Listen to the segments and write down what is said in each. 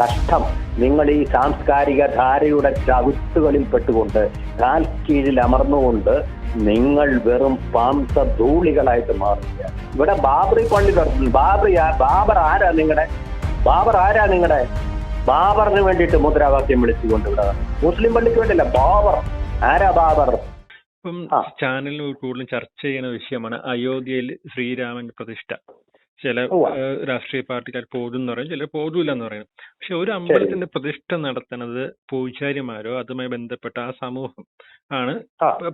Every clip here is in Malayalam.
കഷ്ടം. നിങ്ങൾ ഈ സാംസ്കാരിക ധാരയുടെ ചവിട്ടുകളിൽ പെട്ടുകൊണ്ട് കാൽ കീഴിൽ അമർന്നുകൊണ്ട് നിങ്ങൾ വെറും പാംസ ധൂളികളായിട്ട് മാറുക ഇവിടെ ബാബറി പള്ളി തുറന്നു ബാബറി ബാബർ ആരാ നിങ്ങളുടെ ബാബർ ആരാ നിങ്ങളുടെ ബാബറിന് വേണ്ടിയിട്ട് മുദ്രാവാക്യം വിളിച്ചുകൊണ്ട് ഇവിടെ മുസ്ലിം പള്ളിക്ക് വേണ്ടിയല്ല ബാബർ. ആരാ ബാബർ? ഇപ്പം. ചാനലിൽ കൂടുതലും ചർച്ച ചെയ്യുന്ന വിഷയമാണ് അയോധ്യയിൽ ശ്രീരാമൻ പ്രതിഷ്ഠ. ചില രാഷ്ട്രീയ പാർട്ടിക്കാർ പോകുന്നു പറയും ചിലർ പോകില്ല എന്ന് പറയും. പക്ഷെ ഒരു അമ്പലത്തിന്റെ പ്രതിഷ്ഠ നടത്തുന്നത് പൂജാരിമാരോ അതുമായി ബന്ധപ്പെട്ട ആ സമൂഹം ആണ്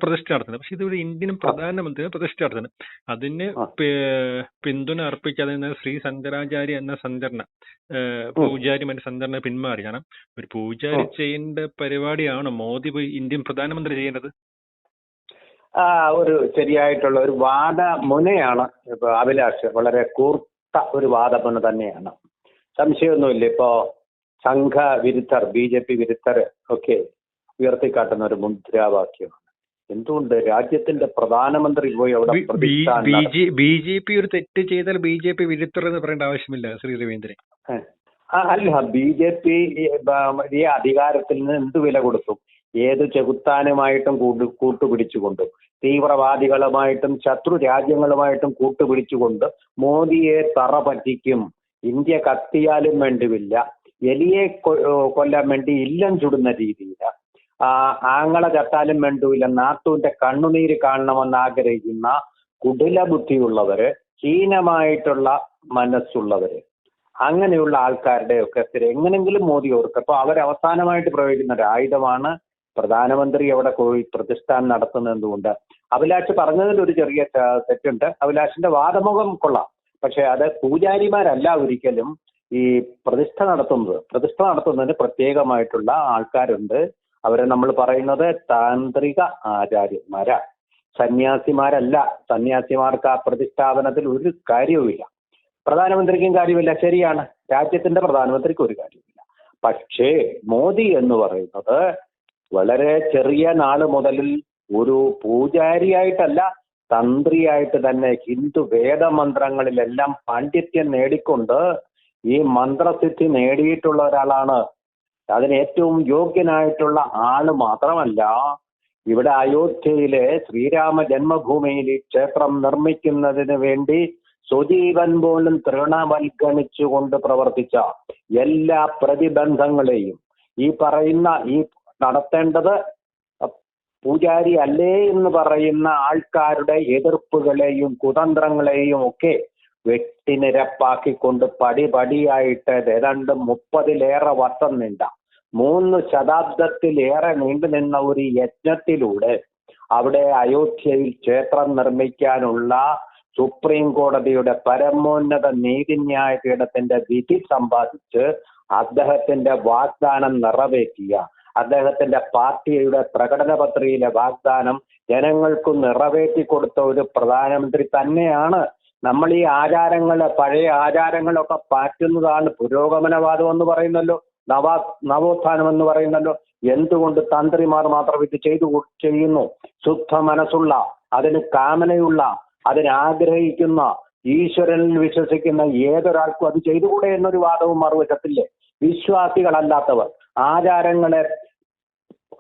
പ്രതിഷ്ഠ നടത്തുന്നത്. പക്ഷെ ഇതൊരു ഇന്ത്യൻ പ്രധാനമന്ത്രി പ്രതിഷ്ഠ നടത്തുന്നത്. അതിന് പിന്തുണ അർപ്പിക്കാതെ ശ്രീ ശങ്കരാചാര്യ എന്ന സംഘടന പൂജാരിമാരുടെ സംഘടന പിന്മാറി കാരണം ഒരു പൂജാരി. ചെയ്യേണ്ട പരിപാടിയാണോ മോദി ഇന്ത്യൻ പ്രധാനമന്ത്രി ചെയ്യേണ്ടത്? ആ ഒരു ശരിയായിട്ടുള്ള ഒരു വാദ മുനയാണ് ഇപ്പൊ അഭിലാഷ്. വളരെ കൂർത്ത ഒരു വാദമുന തന്നെയാണ്. സംശയമൊന്നുമില്ല. ഇപ്പോ സംഘ വിരുദ്ധർ ബി ജെ പി വിരുദ്ധർ ഒക്കെ ഉയർത്തിക്കാട്ടുന്ന ഒരു മുദ്രാവാക്യമാണ്. എന്തുകൊണ്ട്? രാജ്യത്തിന്റെ പ്രധാനമന്ത്രി പോയി അവിടെ ബി ജെ പി ഒരു തെറ്റ് ചെയ്താൽ ബി ജെ പി വിരുദ്ധർ എന്ന് പറയേണ്ട ആവശ്യമില്ല ശ്രീ രവീന്ദ്രൻ. ആ, അല്ല ബി ജെ പി ഈ അധികാരത്തിൽ നിന്ന് എന്ത് വില കൊടുത്തു? ഏത് ചെകുത്താനുമായിട്ടും കൂട്ടു കൂട്ടുപിടിച്ചുകൊണ്ടും തീവ്രവാദികളുമായിട്ടും ശത്രു രാജ്യങ്ങളുമായിട്ടും കൂട്ടുപിടിച്ചുകൊണ്ട് മോദിയെ തറ പറ്റിക്കും ഇന്ത്യ കത്തിയാലും വേണ്ടുവില്ല. എലിയെ കൊല്ലാൻ വേണ്ടി ഇല്ലം ചുടുന്ന രീതിയില്ല ആങ്ങളെ ചത്താലും വേണ്ടുവില്ല. നാത്തൂന്റെ കണ്ണുനീര് കാണണമെന്ന് ആഗ്രഹിക്കുന്ന കുടില ബുദ്ധിയുള്ളവര് ഹീനമായിട്ടുള്ള മനസ്സുള്ളവര് അങ്ങനെയുള്ള ആൾക്കാരുടെ ഒക്കെ എങ്ങനെങ്കിലും മോദി ഓർക്കും അപ്പൊ അവരവസാനമായിട്ട് പ്രയോഗിക്കുന്ന ഒരു ആയുധമാണ് പ്രധാനമന്ത്രി അവിടെ പോയി പ്രതിഷ്ഠാനം നടത്തുന്നത് എന്തുകൊണ്ട് അഭിലാഷ് പറഞ്ഞതിൽ ഒരു ചെറിയ തെറ്റുണ്ട്. അഭിലാഷിന്റെ വാദമുഖം കൊള്ളാം. പക്ഷെ അത് പൂജാരിമാരല്ല ഒരിക്കലും ഈ പ്രതിഷ്ഠ നടത്തുന്നത്. പ്രതിഷ്ഠ നടത്തുന്നതിന് പ്രത്യേകമായിട്ടുള്ള ആൾക്കാരുണ്ട്. അവരെ നമ്മൾ പറയുന്നത് താന്ത്രിക ആചാര്യന്മാരാ സന്യാസിമാരല്ല. സന്യാസിമാർക്ക് ആ പ്രതിഷ്ഠാപനത്തിൽ ഒരു കാര്യവുമില്ല. പ്രധാനമന്ത്രിക്കും കാര്യമില്ല. ശരിയാണ്. രാജ്യത്തിന്റെ പ്രധാനമന്ത്രിക്ക് ഒരു കാര്യമില്ല പക്ഷേ മോദി എന്ന് പറയുന്നത് വളരെ ചെറിയ നാൾ മുതൽ ഒരു പൂജാരിയായിട്ടല്ല തന്ത്രിയായിട്ട് തന്നെ ഹിന്ദു വേദമന്ത്രങ്ങളിലെല്ലാം പാണ്ഡിത്യം നേടിക്കൊണ്ട് ഈ മന്ത്രസിദ്ധി നേടിയിട്ടുള്ള ഒരാളാണ്. അതിന് ഏറ്റവും യോഗ്യനായിട്ടുള്ള ആൾ മാത്രമല്ല ഇവിടെ അയോധ്യയിലെ ശ്രീരാമ ജന്മഭൂമിയിൽ ഈ ക്ഷേത്രം നിർമ്മിക്കുന്നതിന് വേണ്ടി സുജീവൻ പോലും തൃണവൽഗണിച്ചുകൊണ്ട് പ്രവർത്തിച്ച എല്ലാ പ്രതിബന്ധങ്ങളെയും ഈ പറയുന്ന ഈ നടത്തേണ്ടത് പൂജാരി അല്ലേ എന്ന് പറയുന്ന ആൾക്കാരുടെ എതിർപ്പുകളെയും കുതന്ത്രങ്ങളെയും ഒക്കെ വെട്ടിനിരപ്പാക്കിക്കൊണ്ട് പടിപടിയായിട്ട് ഏതാണ്ട് മുപ്പതിലേറെ വർഷം നീണ്ട മൂന്ന് ശതാബ്ദത്തിലേറെ നീണ്ടു നിന്ന ഒരു യജ്ഞത്തിലൂടെ അവിടെ അയോധ്യയിൽ ക്ഷേത്രം നിർമ്മിക്കാനുള്ള സുപ്രീം കോടതിയുടെ പരമോന്നത നീതിന്യായ പീഠത്തിന്റെ വിധി സമ്പാദിച്ച് അദ്ദേഹത്തിന്റെ വാഗ്ദാനം നിറവേറ്റിയ അദ്ദേഹത്തിന്റെ പാർട്ടിയുടെ പ്രകടന പത്രികയിലെ വാഗ്ദാനം ജനങ്ങൾക്ക് നിറവേറ്റി കൊടുത്ത ഒരു പ്രധാനമന്ത്രി തന്നെയാണ്. നമ്മൾ ഈ ആചാരങ്ങൾ പഴയ ആചാരങ്ങളൊക്കെ പാറ്റുന്നതാണ് പുരോഗമനവാദം എന്ന് പറയുന്നല്ലോ. നവാ നവോത്ഥാനം എന്ന് പറയുന്നല്ലോ. എന്തുകൊണ്ട് തന്ത്രിമാർ മാത്രം ഇത് ചെയ്തു ചെയ്യുന്നു? ശുദ്ധ മനസ്സുള്ള അതിന് കാമനയുള്ള അതിനാഗ്രഹിക്കുന്ന ഈശ്വരനിൽ വിശ്വസിക്കുന്ന ഏതൊരാൾക്കും അത് ചെയ്തുകൂടെ എന്നൊരു വാദവും മറുവശത്തില്ലേ? വിശ്വാസികളല്ലാത്തവർ. ആചാരങ്ങളെ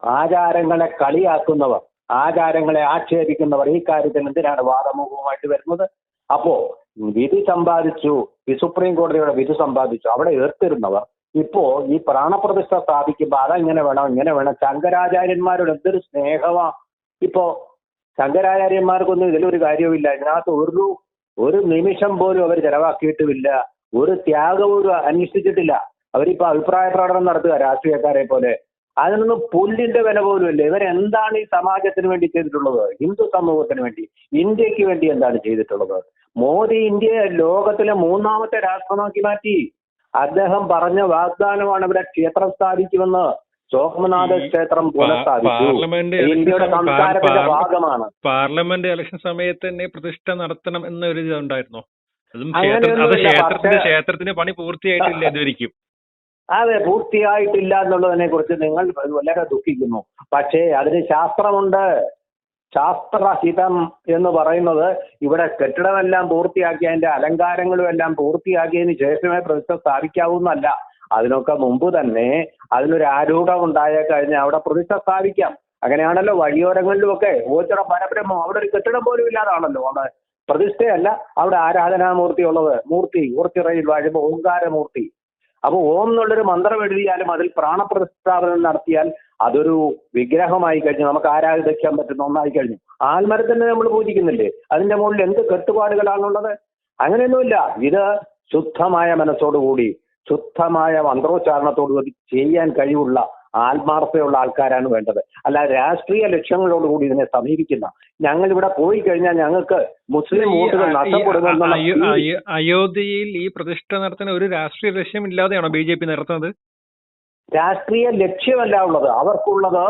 ആചാരങ്ങളെ കളിയാക്കുന്നവർ ആചാരങ്ങളെ ആക്ഷേപിക്കുന്നവർ ഈ കാര്യത്തിൽ എന്തിനാണ് വാദമുഖവുമായിട്ട് വരുന്നത്? അപ്പോ വിധി സമ്പാദിച്ചു ഈ സുപ്രീം കോടതിയുടെ വിധി സമ്പാദിച്ചു അവിടെ ഏർത്തിരുന്നവർ ഇപ്പോ ഈ പ്രാണപ്രതിഷ്ഠ സ്ഥാപിക്കുമ്പോ അതെങ്ങനെ വേണം ഇങ്ങനെ വേണം. ശങ്കരാചാര്യന്മാരോട് എന്തൊരു സ്നേഹമാ. ഇപ്പോ ശങ്കരാചാര്യന്മാർക്കൊന്നും ഇതിലൊരു കാര്യവുമില്ല. ഇതിനകത്ത് ഒരു ഒരു നിമിഷം പോലും അവർ ചെലവാക്കിയിട്ടുമില്ല. ഒരു ത്യാഗവും അന്വേഷിച്ചിട്ടില്ല. അവരിപ്പോ അഭിപ്രായ പ്രകടനം നടത്തുക രാഷ്ട്രീയക്കാരെ പോലെ. അതിനൊന്നും പുല്ലിന്റെ വില പോലും ഇല്ല. ഇവരെന്താണ് ഈ സമാജത്തിന് വേണ്ടി ചെയ്തിട്ടുള്ളത്? ഹിന്ദു സമൂഹത്തിന് വേണ്ടി. ഇന്ത്യയ്ക്ക് വേണ്ടി എന്താണ് ചെയ്തിട്ടുള്ളത്? മോദി ഇന്ത്യയെ ലോകത്തിലെ മൂന്നാമത്തെ രാഷ്ട്രമാക്കി മാറ്റി. അദ്ദേഹം പറഞ്ഞ വാഗ്ദാനമാണ് ഇവിടെ ക്ഷേത്രം സ്ഥാപിക്കുമെന്ന് സോമനാഥ ക്ഷേത്രം ഇന്ത്യയുടെ സംസ്കാരത്തിന്റെ ഭാഗമാണ്. പാർലമെന്റ് ഇലക്ഷൻ സമയത്ത് തന്നെ പ്രതിഷ്ഠ നടത്തണം എന്നൊരു ഇത് ഉണ്ടായിരുന്നോ അതും ക്ഷേത്രത്തിന്റെ ക്ഷേത്രത്തിന്റെ പണി പൂർത്തിയായിട്ടില്ല ഇതുവരെയ്ക്കും. അതെ പൂർത്തിയായിട്ടില്ല എന്നുള്ളതിനെ കുറിച്ച് നിങ്ങൾ വളരെ ദുഃഖിക്കുന്നു. പക്ഷേ അതിന് ശാസ്ത്രമുണ്ട്. ശാസ്ത്രഹിതം എന്ന് പറയുന്നത് ഇവിടെ കെട്ടിടമെല്ലാം പൂർത്തിയാക്കി അതിന്റെ അലങ്കാരങ്ങളും എല്ലാം പൂർത്തിയാക്കിയതിന് ശേഷമേ പ്രതിഷ്ഠ സ്ഥാപിക്കാവൂന്നല്ല. അതിനൊക്കെ മുമ്പ് തന്നെ അതിനൊരു ആരൂഢം ഉണ്ടായ കഴിഞ്ഞാൽ അവിടെ പ്രതിഷ്ഠ സ്ഥാപിക്കാം. അങ്ങനെയാണല്ലോ വഴിയോരങ്ങളിലുമൊക്കെ ഓച്ചിറ പരബ്രഹ്മം. അവിടെ ഒരു കെട്ടിടം പോലും ഇല്ലാതാണല്ലോ. അവിടെ പ്രതിഷ്ഠയല്ല. അവിടെ ആരാധനാമൂർത്തി ഉള്ളത് മൂർത്തി ഊർത്തിറയിൽ വാഴുമ്പോ ഓങ്കാരമൂർത്തി. അപ്പൊ ഓം എന്നുള്ളൊരു മന്ത്രം എഴുതിയാലും അതിൽ പ്രാണപ്രതിഷ്ഠാപനം നടത്തിയാൽ അതൊരു വിഗ്രഹമായി കഴിഞ്ഞു. നമുക്ക് ആരാധിക്കാൻ പറ്റുന്ന ഒന്നായി കഴിഞ്ഞു. ആൽമരത്തിനെ നമ്മൾ പൂജിക്കുന്നില്ലേ? അതിന്റെ മുകളിൽ എന്ത് കെട്ടുപാടുകളാണുള്ളത്? അങ്ങനെയൊന്നുമില്ല. ഇത് ശുദ്ധമായ മനസ്സോടുകൂടി ശുദ്ധമായ മന്ത്രോച്ചാരണത്തോടുകൂടി ചെയ്യാൻ കഴിവുള്ള ആത്മാർത്ഥതയുള്ള ആൾക്കാരാണ് വേണ്ടത്. അല്ല രാഷ്ട്രീയ ലക്ഷ്യങ്ങളോടുകൂടി ഇതിനെ സമീപിക്കുന്ന. ഞങ്ങൾ ഇവിടെ പോയി കഴിഞ്ഞാൽ ഞങ്ങൾക്ക് മുസ്ലിം വോട്ടുകൾ നഷ്ടപ്പെടുമെന്നുള്ള അയോധ്യയിൽ ഈ പ്രതിഷ്ഠ നടത്തുന്ന ഒരു രാഷ്ട്രീയ ലക്ഷ്യം ഇല്ലാതെയാണോ ബി ജെ പി നടത്തുന്നത്? രാഷ്ട്രീയ ലക്ഷ്യമല്ല ഉള്ളത്. അവർക്കുള്ളത്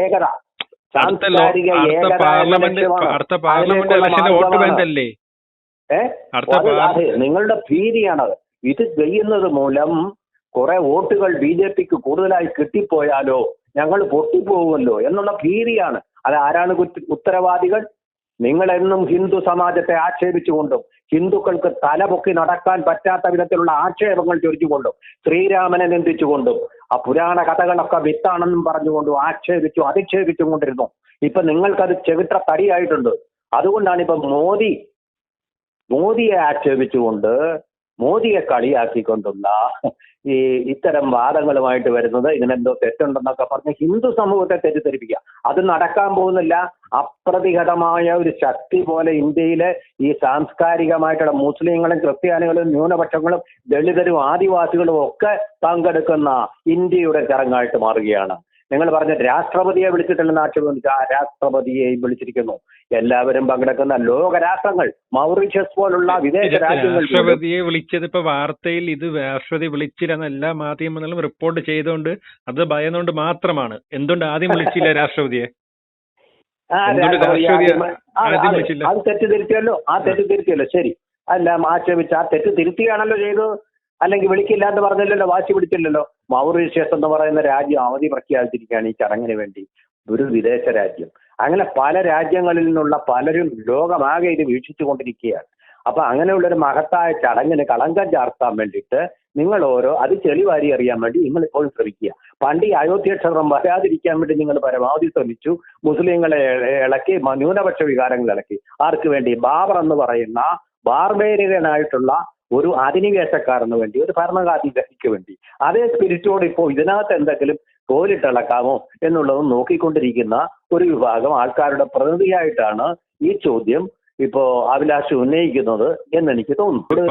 ഏകത. സാംസ്കാരിക ഏകത ലക്ഷ്യമാണ്. നിങ്ങളുടെ ഭീതിയാണത്. ഇത് ചെയ്യുന്നത് മൂലം കുറെ വോട്ടുകൾ ബി ജെ പിക്ക് കൂടുതലായി കിട്ടിപ്പോയാലോ ഞങ്ങൾ പൊട്ടിപ്പോകുമല്ലോ എന്നുള്ള ഭീതിയാണ്. അത് ആരാണ് ഉത്തരവാദികൾ? നിങ്ങൾ എന്നും ഹിന്ദു സമാജത്തെ ആക്ഷേപിച്ചുകൊണ്ടും ഹിന്ദുക്കൾക്ക് തലപൊക്കി നടക്കാൻ പറ്റാത്ത വിധത്തിലുള്ള ആക്ഷേപങ്ങൾ ചൊരിച്ചുകൊണ്ടും ശ്രീരാമനെ നിന്ദിച്ചുകൊണ്ടും ആ പുരാണ കഥകളൊക്കെ വിത്താണെന്നും പറഞ്ഞുകൊണ്ടും ആക്ഷേപിച്ചു അധിക്ഷേപിച്ചും കൊണ്ടിരുന്നു. ഇപ്പൊ നിങ്ങൾക്കത് ചെവിത്ര തടിയായിട്ടുണ്ട്. അതുകൊണ്ടാണ് ഇപ്പൊ മോദി മോദിയെ ആക്ഷേപിച്ചുകൊണ്ട് മോദിയെ കളിയാക്കിക്കൊണ്ടുള്ള ഈ ഇത്തരം വാദങ്ങളുമായിട്ട് വരുന്നത് ഇതിനെന്തോ തെറ്റുണ്ടെന്നൊക്കെ പറഞ്ഞ് ഹിന്ദു സമൂഹത്തെ തെറ്റിദ്ധരിപ്പിക്കുക. അത് നടക്കാൻ പോകുന്നില്ല. അപ്രതിഘടമായ ഒരു ശക്തി പോലെ ഇന്ത്യയിലെ ഈ സാംസ്കാരികമായിട്ടുള്ള മുസ്ലിങ്ങളും ക്രിസ്ത്യാനികളും ന്യൂനപക്ഷങ്ങളും ദളിതരും ആദിവാസികളും ഒക്കെ പങ്കെടുക്കുന്ന ഇന്ത്യയുടെ ചടങ്ങായിട്ട് മാറുകയാണ്. നിങ്ങൾ പറഞ്ഞ രാഷ്ട്രപതിയെ വിളിച്ചിട്ടില്ലെന്ന് ആക്ഷേപം ആ രാഷ്ട്രപതിയെയും വിളിച്ചിരിക്കുന്നു. എല്ലാവരും പങ്കെടുക്കുന്ന ലോകരാഷ്ട്രങ്ങൾ മൗറീഷ്യസ് പോലുള്ള വിദേശ രാജ്യങ്ങൾ രാഷ്ട്രപതിയെ വിളിച്ചത് ഇപ്പൊ വാർത്തയിൽ ഇത് രാഷ്ട്രപതി വിളിച്ചില്ലെന്ന് എല്ലാ മാധ്യമങ്ങളും റിപ്പോർട്ട് ചെയ്തുകൊണ്ട് അത് ഭയന്നുകൊണ്ട് മാത്രമാണ്. എന്തുകൊണ്ട് ആദ്യം വിളിച്ചില്ല രാഷ്ട്രപതിയെ? അത് തെറ്റ് തിരുത്തിയല്ലോ ആ തെറ്റ് തിരുത്തിയല്ലോ ശരി. അല്ല ആക്ഷേപിച്ച ആ തെറ്റ് തിരുത്തിയാണല്ലോ ചെയ്തത്. അല്ലെങ്കിൽ വിളിക്കില്ല എന്ന് പറഞ്ഞില്ലല്ലോ വാശി പിടിച്ചില്ലല്ലോ. മൗറീഷ്യസ് എന്ന് പറയുന്ന രാജ്യം അവധി പ്രഖ്യാപിച്ചിരിക്കുകയാണ് ഈ ചടങ്ങിന് വേണ്ടി. ഒരു വിദേശ രാജ്യം. അങ്ങനെ പല രാജ്യങ്ങളിൽ നിന്നുള്ള പലരും ലോകമാകെ ഇത് വീക്ഷിച്ചു കൊണ്ടിരിക്കുകയാണ് അപ്പൊ അങ്ങനെയുള്ള ഒരു മഹത്തായ ചടങ്ങിന് കളങ്കം ചാർത്താൻ വേണ്ടിയിട്ട് നിങ്ങൾ ഓരോ അത് ചെളിവാരി അറിയാൻ വേണ്ടി നിങ്ങൾ ഇപ്പോൾ ശ്രമിക്കുക. പണ്ട് ഈ അയോധ്യ ക്ഷേത്രം വരാതിരിക്കാൻ വേണ്ടി നിങ്ങൾ പരമാവധി ശ്രമിച്ചു. മുസ്ലിങ്ങളെ ഇളക്കി ന്യൂനപക്ഷ വികാരങ്ങൾ ഇളക്കി. ആർക്ക് വേണ്ടി? ബാബർ എന്ന് പറയുന്ന ബാർബേരിയനായിട്ടുള്ള ഒരു അധിനിവേശക്കാരന് വേണ്ടി ഒരു ഭരണകാധികാരിക്ക് വേണ്ടി അതേ സ്പിരിറ്റോട് ഇപ്പോൾ ഇതിനകത്ത് എന്തെങ്കിലും കോലിട്ടിളക്കാമോ എന്നുള്ളതും നോക്കിക്കൊണ്ടിരിക്കുന്ന ഒരു വിഭാഗം ആൾക്കാരുടെ പ്രതിനിധിയായിട്ടാണ് ഈ ചോദ്യം ഇപ്പോ അഭിലാഷ് ഉന്നയിക്കുന്നത് എന്ന് എനിക്ക് തോന്നുന്നു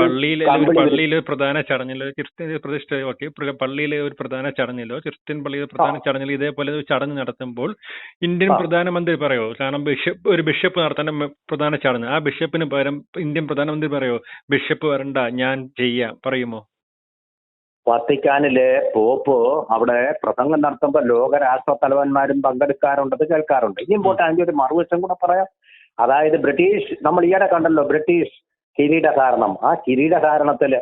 പള്ളിയിൽ ഒരു പ്രധാന ചടങ്ങിലോ ക്രിസ്ത്യൻ പ്രതിഷ്ഠ ഓക്കെ പള്ളിയിലെ ഒരു പ്രധാന ചടങ്ങിലോ ക്രിസ്ത്യൻ പള്ളിയിലെ പ്രധാന ചടങ്ങിൽ ഇതേപോലെ ഒരു ചടങ്ങ് നടത്തുമ്പോൾ ഇന്ത്യൻ. പ്രധാനമന്ത്രി പറയോ? കാരണം ബിഷപ്പ് ഒരു ബിഷപ്പ് നടത്തേണ്ട പ്രധാന ചടങ്ങ്. ആ ബിഷപ്പിന് പകരം ഇന്ത്യൻ പ്രധാനമന്ത്രി പറയോ? ബിഷപ്പ് വരണ്ട ഞാൻ ചെയ്യാം. പറയുമോ? വത്തിക്കാനിലെ പോപ്പ് അവിടെ പ്രസംഗം നടത്തുമ്പോൾ ലോകരാഷ്ട്ര തലവന്മാരും പങ്കെടുക്കാറുണ്ടെന്ന് കേൾക്കാറുണ്ട്. ഇനിയും പോട്ടെ അതിന്റെ ഒരു മറുവശം കൂടെ പറയാം. അതായത് ബ്രിട്ടീഷ് നമ്മൾ ഈയിടെ കണ്ടല്ലോ ബ്രിട്ടീഷ് കിരീടധാരണം ആ കിരീട കിരീടധാരണത്തിൽ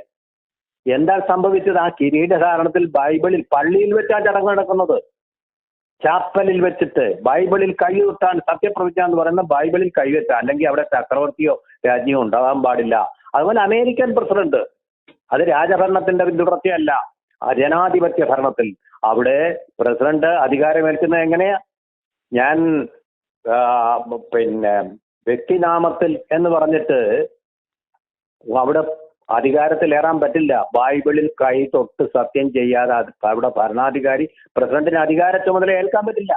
എന്താ സംഭവിച്ചത്? ആ കിരീട കാരണത്തിൽ ബൈബിളിൽ പള്ളിയിൽ വെച്ചാണ് ചടങ്ങ് നടക്കുന്നത്. ചാപ്പലിൽ വെച്ചിട്ട് ബൈബിളിൽ കൈവിട്ടാൻ സത്യപ്രതിജ്ഞ എന്ന് പറയുന്ന ബൈബിളിൽ കൈവെച്ച അല്ലെങ്കിൽ അവിടെ ചക്രവർത്തിയോ രാജ്യമോ ഉണ്ടാകാൻ പാടില്ല. അതുപോലെ അമേരിക്കൻ പ്രസിഡന്റ് അത് രാജഭരണത്തിന്റെ പിന്തുടർച്ചയല്ല ജനാധിപത്യ ഭരണത്തിൽ. അവിടെ പ്രസിഡന്റ് അധികാരമേൽക്കുന്നത് എങ്ങനെയാ? ഞാൻ പിന്നെ വ്യക്തിനാമത്തിൽ എന്ന് പറഞ്ഞിട്ട് അവിടെ അധികാരത്തിൽ ഏറാൻ പറ്റില്ല. ബൈബിളിൽ കൈ തൊട്ട് സത്യം ചെയ്യാതെ അവിടെ ഭരണാധികാരി പ്രസിഡന്റിന് അധികാര ചുമതല ഏൽക്കാൻ പറ്റില്ല.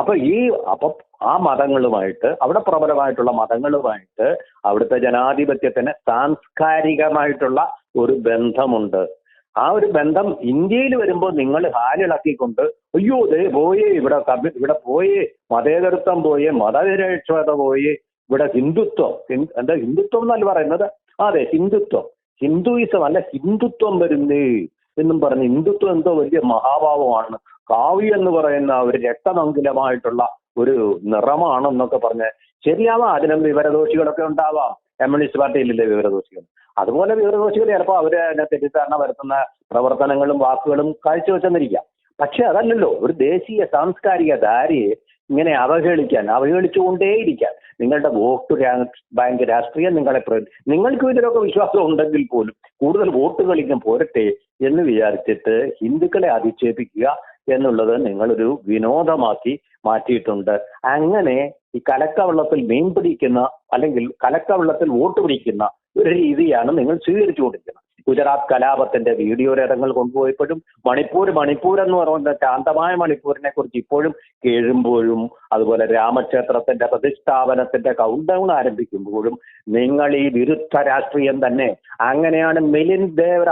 അപ്പൊ ഈ അപ്പൊ ആ മതങ്ങളുമായിട്ട് അവിടെ പ്രബലമായിട്ടുള്ള മതങ്ങളുമായിട്ട് അവിടുത്തെ ജനാധിപത്യത്തിന് സാംസ്കാരികമായിട്ടുള്ള ഒരു ബന്ധമുണ്ട്. ആ ഒരു ബന്ധം ഇന്ത്യയിൽ വരുമ്പോൾ നിങ്ങൾ ഹാലിളക്കിക്കൊണ്ട് അയ്യോ ദേ പോയേ ഇവിടെ ഇവിടെ പോയേ മതേതരത്വം പോയേ മതനിരക്ഷത പോയേ ഇവിടെ ഹിന്ദുത്വം ഹിന്ദു- എന്താ ഹിന്ദുത്വം എന്നല്ല പറയുന്നത്? അതെ ഹിന്ദുത്വം. ഹിന്ദുയിസം അല്ല ഹിന്ദുത്വം വരുന്നേ എന്നും പറഞ്ഞ് ഹിന്ദുത്വം എന്തോ വലിയ മഹാഭാവമാണ്. കാവ്യ എന്ന് പറയുന്ന ഒരു രക്തമംഗലമായിട്ടുള്ള ഒരു നിറമാണെന്നൊക്കെ പറഞ്ഞ് ശരിയാവാം അതിനും വിവരദോഷികളൊക്കെ ഉണ്ടാവാം. കമ്മ്യൂണിസ്റ്റ് പാർട്ടിയിലില്ലേ വിവരദോഷികൾ? അതുപോലെ വിവരദോഷികൾ ചിലപ്പോൾ അവർ തെറ്റിദ്ധാരണ വരുത്തുന്ന പ്രവർത്തനങ്ങളും വാക്കുകളും കാഴ്ചവെച്ചെന്നിരിക്കാം. പക്ഷെ അതല്ലല്ലോ ഒരു ദേശീയ സാംസ്കാരിക ധാരയെ ഇങ്ങനെ അവഹേളിക്കാൻ അവഹേളിച്ചുകൊണ്ടേയിരിക്കാൻ. നിങ്ങളുടെ വോട്ട് ബാങ്ക് രാഷ്ട്രീയം നിങ്ങളെ നിങ്ങൾക്ക് ഇതിലൊക്കെ വിശ്വാസം ഉണ്ടെങ്കിൽ പോലും കൂടുതൽ വോട്ട് കളിക്കാൻ പോരട്ടെ എന്ന് വിചാരിച്ചിട്ട് ഹിന്ദുക്കളെ അധിക്ഷേപിക്കുക എന്നുള്ളത് നിങ്ങളൊരു വിനോദമാക്കി മാറ്റിയിട്ടുണ്ട്. അങ്ങനെ ഈ കലക്കവള്ളത്തിൽ മീൻ പിടിക്കുന്ന അല്ലെങ്കിൽ കലക്കവള്ളത്തിൽ വോട്ട് പിടിക്കുന്ന ഒരു രീതിയാണ് നിങ്ങൾ സ്വീകരിച്ചുകൊണ്ടിരിക്കുന്നത്. ഗുജറാത്ത് കലാപത്തിന്റെ വീഡിയോ രഥങ്ങൾ കൊണ്ടുപോയപ്പോഴും മണിപ്പൂർ മണിപ്പൂർ എന്ന് പറയുന്ന ശാന്തമായ മണിപ്പൂരിനെ കുറിച്ച് ഇപ്പോഴും കേഴുമ്പോഴും അതുപോലെ രാമക്ഷേത്രത്തിന്റെ പ്രതിഷ്ഠാപനത്തിന്റെ കൗണ്ട് ഡൗൺ ആരംഭിക്കുമ്പോഴും നിങ്ങൾ ഈ വിരുദ്ധ രാഷ്ട്രീയം തന്നെ അങ്ങനെയാണ് മിലിൻ ദേവ്ര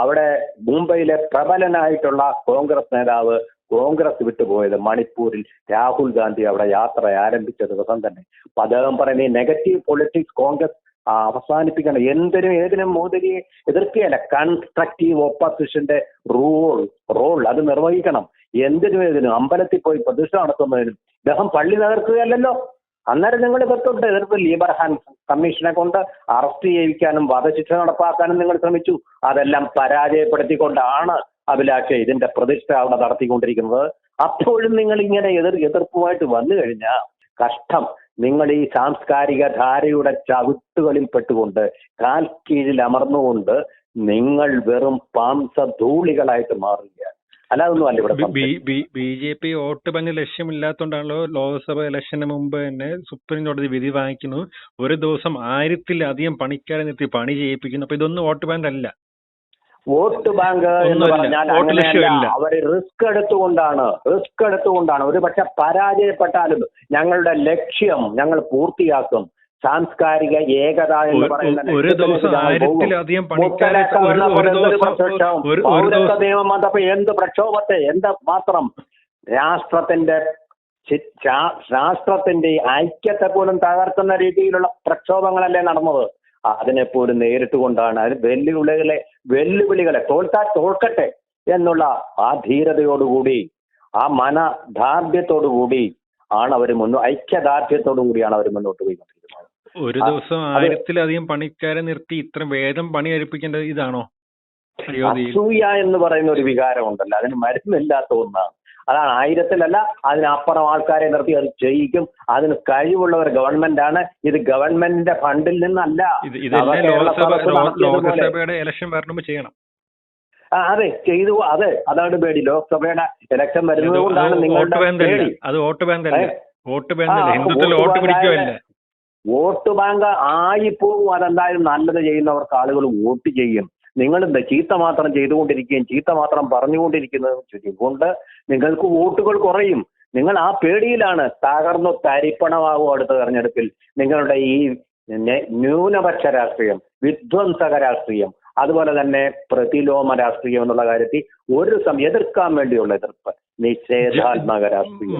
അവിടെ മുംബൈയിലെ പ്രബലനായിട്ടുള്ള കോൺഗ്രസ് നേതാവ് കോൺഗ്രസ് വിട്ടുപോയത് മണിപ്പൂരിൽ രാഹുൽ ഗാന്ധി അവിടെ യാത്ര ആരംഭിച്ച ദിവസം തന്നെ. അദ്ദേഹം പറയുന്ന ഈ നെഗറ്റീവ് പൊളിറ്റിക്സ് കോൺഗ്രസ് അവസാനിപ്പിക്കണം. എന്തിനും ഏതിനും മോദിയെ എതിർക്കുകയല്ല. കൺസ്ട്രക്റ്റീവ് ഓപ്പോസിഷന്റെ റൂൾ റോൾ അത് നിർവഹിക്കണം. എന്തിനും ഏതിനും അമ്പലത്തിൽ പോയി പ്രതിഷ്ഠ നടത്തുന്നതിനും. ഇദ്ദേഹം പള്ളി തകർക്കുകയല്ലല്ലോ. അന്നേരം നിങ്ങൾ എതിർത്തുണ്ട് എതിർത്ത് ലീബർഹാൻ കമ്മീഷനെ കൊണ്ട് അറസ്റ്റ് ചെയ്യിക്കാനും വധശിക്ഷ നടപ്പാക്കാനും നിങ്ങൾ ശ്രമിച്ചു. അതെല്ലാം പരാജയപ്പെടുത്തിക്കൊണ്ടാണ് അഭിലാഷ് ഇതിന്റെ പ്രതിഷ്ഠ അവിടെ നടത്തിക്കൊണ്ടിരിക്കുന്നത്. അപ്പോഴും നിങ്ങൾ ഇങ്ങനെ എതിർ എതിർപ്പുമായിട്ട് വന്നു കഴിഞ്ഞാൽ കഷ്ടം. നിങ്ങൾ ഈ സാംസ്കാരിക ധാരയുടെ ചവിട്ടുകളിൽ പെട്ടുകൊണ്ട് കാൽ കീഴിൽ അമർന്നുകൊണ്ട് നിങ്ങൾ വെറും പാംസധൂളികളായിട്ട് മാറുകയാണ്. ഇവിടെ B J P vote bank ലക്ഷ്യമില്ലാത്തതുകൊണ്ടാണല്ലോ Lok Sabha ഇലക്ഷന് മുമ്പ് തന്നെ സുപ്രീം കോടതി വിധി വാങ്ങിക്കുന്നു. ഒരു ദിവസം ആയിരത്തിലധികം പണിക്കാരെ നിർത്തി പണി ചെയ്യിപ്പിക്കുന്നു. അപ്പൊ ഇതൊന്നും വോട്ട് ബാങ്ക് അല്ല. വോട്ട് ബാങ്ക് എന്ന് പറഞ്ഞാൽ അങ്ങനെയല്ല. അവർ റിസ്ക് എടുത്തുകൊണ്ടാണ് റിസ്ക് എടുത്തുകൊണ്ടാണ്. ഒരു പക്ഷെ പരാജയപ്പെട്ടാലും ഞങ്ങളുടെ ലക്ഷ്യം ഞങ്ങൾ പൂർത്തിയാക്കും. സാംസ്കാരിക ഏകത എന്ന് പറയുന്നത് പറയുന്ന ഒരു ദിവസം. ആയിരത്തിലധികം പൗരത്വ നിയമം വന്നപ്പോ എന്ത് പ്രക്ഷോഭത്തെ? എന്ത് മാത്രം? രാഷ്ട്രത്തിന്റെ രാഷ്ട്രത്തിന്റെ ഐക്യത്തെ പോലും തകർക്കുന്ന രീതിയിലുള്ള പ്രക്ഷോഭങ്ങളല്ലേ നടന്നത്? അതിനെ നേരിട്ട് നേരിട്ടുകൊണ്ടാണ് അത് വെല്ലുവിളികളെ വെല്ലുവിളികളെ തോൽക്കാൻ തോൽക്കട്ടെ എന്നുള്ള ആ ധീരതയോടുകൂടി ആ മനദാർഢ്യത്തോടുകൂടി ആണ് അവർ മുന്നോ ഐക്യദാർഢ്യത്തോടു കൂടിയാണ് അവർ മുന്നോട്ട് പോയിക്കൊണ്ടിരിക്കുന്നത്. ഒരു ദിവസം ആയിരത്തിലധികം പണിക്കാരെ നിർത്തി ഇത്ര വേദം പണി കഴിപ്പിക്കേണ്ടത് ഇതാണോ? അസൂയ എന്ന് പറയുന്ന ഒരു വികാരം ഉണ്ടല്ലോ. അതിന് മരുന്നില്ലാത്ത ഒന്നാണ്. അതാണ് ആയിരത്തിലല്ല അതിനപ്പുറം ആൾക്കാരെ നിർത്തി അത് ചെയ്യിക്കും അതിന് കഴിവുള്ള ഒരു ഗവൺമെന്റ് ആണ് ഇത് ഗവൺമെന്റിന്റെ ഫണ്ടിൽ നിന്നല്ല. ലോകസഭയുടെ ഇലക്ഷൻ ചെയ്യണം. അതെ ചെയ്തു. അതെ അതാണ് പേടി. ലോക്സഭയുടെ ഇലക്ഷൻ വരുന്നത് കൊണ്ടാണ് വോട്ട് നിങ്ങളുടെ പേടി. അത് വോട്ട് ബാങ്ക് അല്ല? വോട്ട് ബാങ്ക് ഹിന്ദുത്വത്തിൽ വോട്ട് ബാങ്ക് ആയിപ്പോവും അതെന്തായാലും നല്ലത് ചെയ്യുന്നവർക്ക് ആളുകൾ വോട്ട് ചെയ്യും. നിങ്ങൾ ചീത്ത മാത്രം ചെയ്തുകൊണ്ടിരിക്കുകയും ചീത്ത മാത്രം പറഞ്ഞുകൊണ്ടിരിക്കുന്നതും ചുരുക്കൊണ്ട് നിങ്ങൾക്ക് വോട്ടുകൾ കുറയും. നിങ്ങൾ ആ പേടിയിലാണ് തകർന്നു തരിപ്പണമാകും അടുത്ത തെരഞ്ഞെടുപ്പിൽ. നിങ്ങളുടെ ഈ ന്യൂനപക്ഷ രാഷ്ട്രീയം വിധ്വംസക രാഷ്ട്രീയം അതുപോലെ തന്നെ പ്രതിലോമ രാഷ്ട്രീയം എന്നുള്ള കാര്യത്തിൽ ഒരു സമയം എതിർക്കാൻ വേണ്ടിയുള്ള എതിർപ്പ്.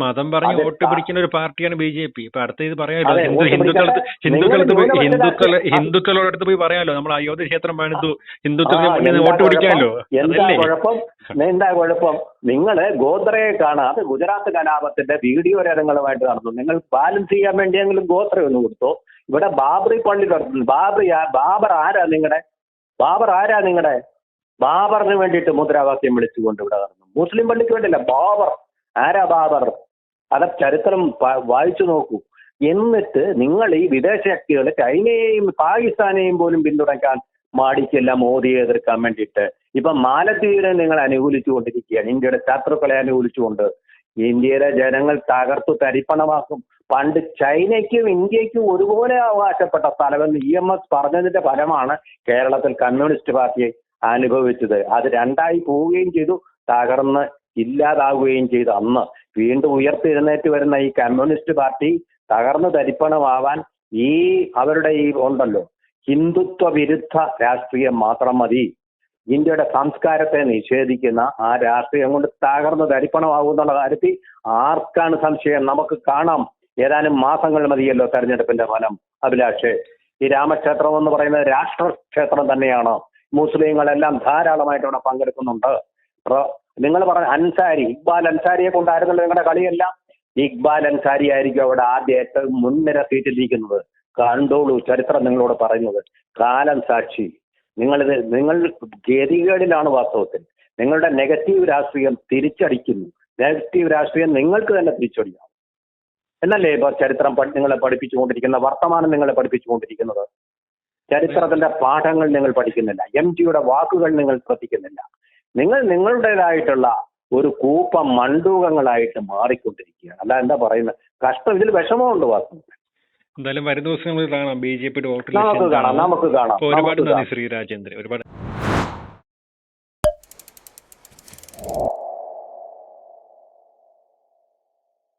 മതം പറഞ്ഞ് വോട്ട് പിടിക്കുന്ന ഒരു പാർട്ടിയാണ് ബി ജെ പി. ഇപ്പൊ അടുത്ത ഇത് പറയാലോ ഹിന്ദുക്കളത്ത് ഹിന്ദു വോട്ട് ഹിന്ദുക്കളടുത്ത് പിടിക്കട്ടെ. ഹിന്ദുക്കളടുത്ത് പോയി ഹിന്ദുക്കൾ ഹിന്ദുക്കളോട് അടുത്ത് പോയി പറയാലോ. നമ്മൾ അയോധ്യ ക്ഷേത്രം പണിതു ആ, മുന്നിൽ വോട്ട് പിടിക്കാമല്ലോ? എന്താ കുഴപ്പം? എന്താ കുഴപ്പം? നിങ്ങൾ ഗോത്രയെ കാണാതെ ഗുജറാത്ത് കലാപത്തിന്റെ വീഡിയോ രംഗങ്ങളുമായിട്ട് നടന്നു. നിങ്ങൾ ബാലൻസ് ചെയ്യാൻ വേണ്ടിയെങ്കിലും ഗോത്ര ഒന്ന് കൊടുത്തോ? ഇവിടെ ബാബറി പള്ളി നടത്തുന്നു ബാബറി ബാബർ ആരാ നിങ്ങളുടെ ബാബർ ആരാ നിങ്ങളുടെ ബാബറിന് വേണ്ടിയിട്ട് മുദ്രാവാക്യം വിളിച്ചുകൊണ്ട് ഇവിടെ നടന്നു. മുസ്ലിം പള്ളിക്ക് വേണ്ടിയല്ല ബാബർ. ആരാ ബാബർ? അത ചരിത്രം വായിച്ചു നോക്കൂ. എന്നിട്ട് നിങ്ങൾ ഈ വിദേശ ശക്തികൾ ചൈനയെയും പാകിസ്ഥാനെയും പോലും പിന്തുണയ്ക്കാൻ മാടിക്കില്ല മോദിയെ എതിർക്കാൻ വേണ്ടിയിട്ട്. ഇപ്പൊ മാലദ്വീപിനെ നിങ്ങൾ അനുകൂലിച്ചുകൊണ്ടിരിക്കുകയാണ്. ഇന്ത്യയുടെ ശത്രുക്കളെ അനുകൂലിച്ചുകൊണ്ട്. ഇന്ത്യയിലെ ജനങ്ങൾ തകർത്തു തരിപ്പണമാക്കും. പണ്ട് ചൈനയ്ക്കും ഇന്ത്യക്കും ഒരുപോലെ അവകാശപ്പെട്ട സ്ഥലമെന്ന് ഇ എം എസ് പറഞ്ഞതിന്റെ ഫലമാണ് കേരളത്തിൽ കമ്മ്യൂണിസ്റ്റ് പാർട്ടിയെ അനുഭവിച്ചത്. അത് രണ്ടായി പോവുകയും ചെയ്തു. തകർന്ന് ഇല്ലാതാവുകയും ചെയ്ത. അന്ന് വീണ്ടും ഉയർത്തെഴുന്നേറ്റ് വരുന്ന ഈ കമ്മ്യൂണിസ്റ്റ് പാർട്ടി തകർന്ന് തരിപ്പണമാവാൻ ഈ അവരുടെ ഈ ഉണ്ടല്ലോ ഹിന്ദുത്വ വിരുദ്ധ രാഷ്ട്രീയം മാത്രം മതി. ഇന്ത്യയുടെ സംസ്കാരത്തെ നിഷേധിക്കുന്ന ആ രാഷ്ട്രീയം കൊണ്ട് തകർന്ന് തരിപ്പണമാകും എന്നുള്ള കാര്യത്തിൽ ആർക്കാണ് സംശയം? നമുക്ക് കാണാം. ഏതാനും മാസങ്ങൾ മതിയല്ലോ തെരഞ്ഞെടുപ്പിന്റെ ഫലം. അഭിലാഷേ ഈ രാമക്ഷേത്രം എന്ന് പറയുന്നത് രാഷ്ട്രക്ഷേത്രം തന്നെയാണ്. മുസ്ലിങ്ങളെല്ലാം ധാരാളമായിട്ട് അവിടെ പങ്കെടുക്കുന്നുണ്ട്. നിങ്ങൾ പറഞ്ഞ അൻസാരി ഇക്ബാൽ അൻസാരിയെ കൊണ്ടായിരുന്നല്ലോ നിങ്ങളുടെ കളിയല്ല. ഇക്ബാൽ അൻസാരി ആയിരിക്കും അവിടെ ആദ്യ ഏറ്റവും മുൻനിര സീറ്റിലിരിക്കുന്നത്. കണ്ടോളൂ ചരിത്രം നിങ്ങളോട് പറയുന്നത്. കാലം സാക്ഷി. നിങ്ങളിത് നിങ്ങൾ ഗതികേടിലാണ് വാസ്തവത്തിൽ. നിങ്ങളുടെ നെഗറ്റീവ് രാഷ്ട്രീയം തിരിച്ചടിക്കുന്നു. നെഗറ്റീവ് രാഷ്ട്രീയം നിങ്ങൾക്ക് തന്നെ തിരിച്ചടിക്കാം. എന്നല്ലേ ഇപ്പൊ ചരിത്രം നിങ്ങളെ പഠിപ്പിച്ചുകൊണ്ടിരിക്കുന്ന വർത്തമാനം നിങ്ങളെ പഠിപ്പിച്ചുകൊണ്ടിരിക്കുന്നത്? ചരിത്രത്തിന്റെ പാഠങ്ങൾ നിങ്ങൾ പഠിക്കുന്നില്ല. എം ജിയുടെ വാക്കുകൾ നിങ്ങൾ ശ്രദ്ധിക്കുന്നില്ല. നിങ്ങൾ നിങ്ങളുടേതായിട്ടുള്ള ഒരു കൂപ്പ മണ്ടൂകങ്ങളായിട്ട് മാറിക്കൊണ്ടിരിക്കുകയാണ്. അല്ല എന്താ പറയുന്നത്? കഷ്ടം. ഇതിൽ വിഷമമുണ്ട് വാസ്തു എന്തായാലും വരും ദിവസങ്ങളിൽ കാണാം. ബി ജെ പി നമുക്ക് കാണാം നമുക്ക് കാണാം ഒരുപാട് നന്ദി ശ്രീ രാജേന്ദ്രൻ. ഒരുപാട്